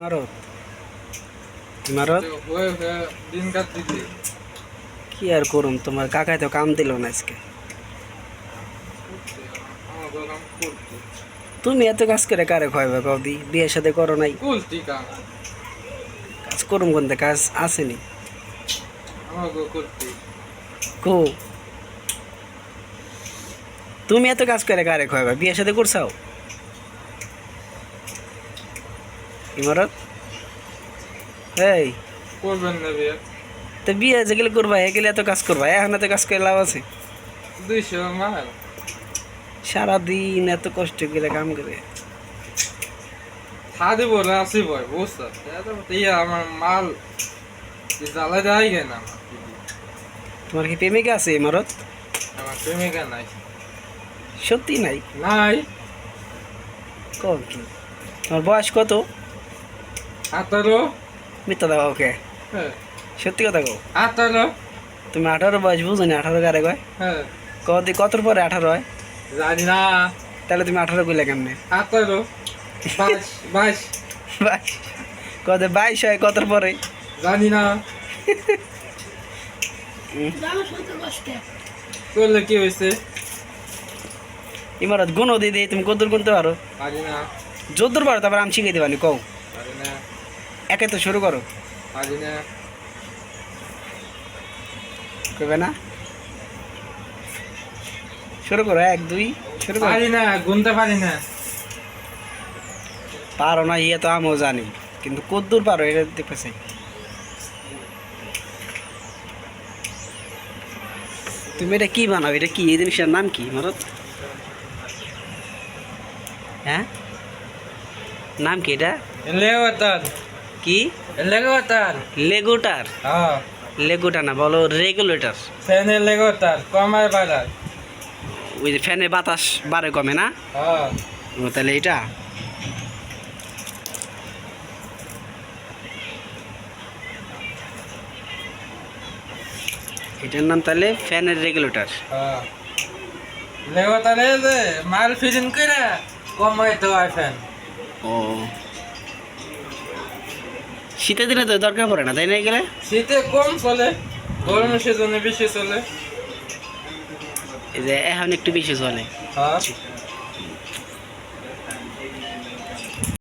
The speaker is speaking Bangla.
ইমারত। ইমারত? কি আর করুম তোমার কাকায় তো কাম দিল না আজকে। তুমি এত কাজ করে কারে খাওয়াবে কদি বিয়ের সাথে করো নাই। কাজ করুম কোনতে? কাজ আসেনি। কো। তুমি এত কাজ করে কারে খাওয়াবে বিয়ের সাথে করছাও? ইমারত? এই করবেন না বিয়ে। তো বিয়ে যেগুলো করবা এগুলো এত কাজ করবা এখন এত কাজ করে লাভ আছে? দুইশো মাল। সারাদিন এত কষ্ট করে কাম করে। ছাদে বলে আসি বয় বুঝতে ইয়ে আমার মাল জ্বালা যায় কেন আমার তোমার কি প্রেমিকা আছে ইমারত? আমার প্রেমিকা নাই। সত্যি নাই? নাই। কম কি? তোমার বয়স কত? আঠারো। মিথ্যা দাও ওকে। হ্যাঁ। সত্যি কথা কও। আঠারো। তুমি আঠারো বয়স বুঝো না আঠারো কারে কয়? হ্যাঁ। কদি কতর পরে আঠারো হয়? জানি না। তাহলে তুমি আঠারো কইলে কেমনে? আঠারো। বাইশ বাইশ। বাইশ। কত বাইশ হয় কতর পরে? জানি না। করলে কি হয়েছে ইমারত গুণ দিদি তুমি কদ্দুর গুনতে পারো। যদ্দুর পারো তারপর আমি শিখে দিবানি কও। পারি না। একে তো শুরু করো। পারি না? শুরু করো এক দুই শুরু করো। পারি না গুনতে পারি না। পারো না ইয়ে তো আমিও জানি কিন্তু কদ্দুর পারো এটা দেখতে চাই তুমি এটা কি বানাও? এটা কি? এই জিনিসটার নাম কি মারত হ্যাঁ? নাম কি এটা? লেগোটার কি? লেগোটার। লেগুটার? হ্যাঁ। লেগুটা না বলো রেগুলেটর। ফ্যানে লেগোটার কমায় বাড়ায় ওই যে ফ্যানে বাতাস বাড়ে কমে না? হ্যাঁ। ও তাহলে এটা এটার নাম তাহলে ফ্যানের রেগুলেটর। হ্যাঁ। লেগোটারে মাল ফিটিং করে কমায় তো হয় ফ্যান। ও। শীতের দিনে তো দরকার পড়ে না তাই না গেলে শীতে কম চলে গরমের সিজনে বেশি চলে। এই যে এখন একটু বেশি চলে। হ্যাঁ।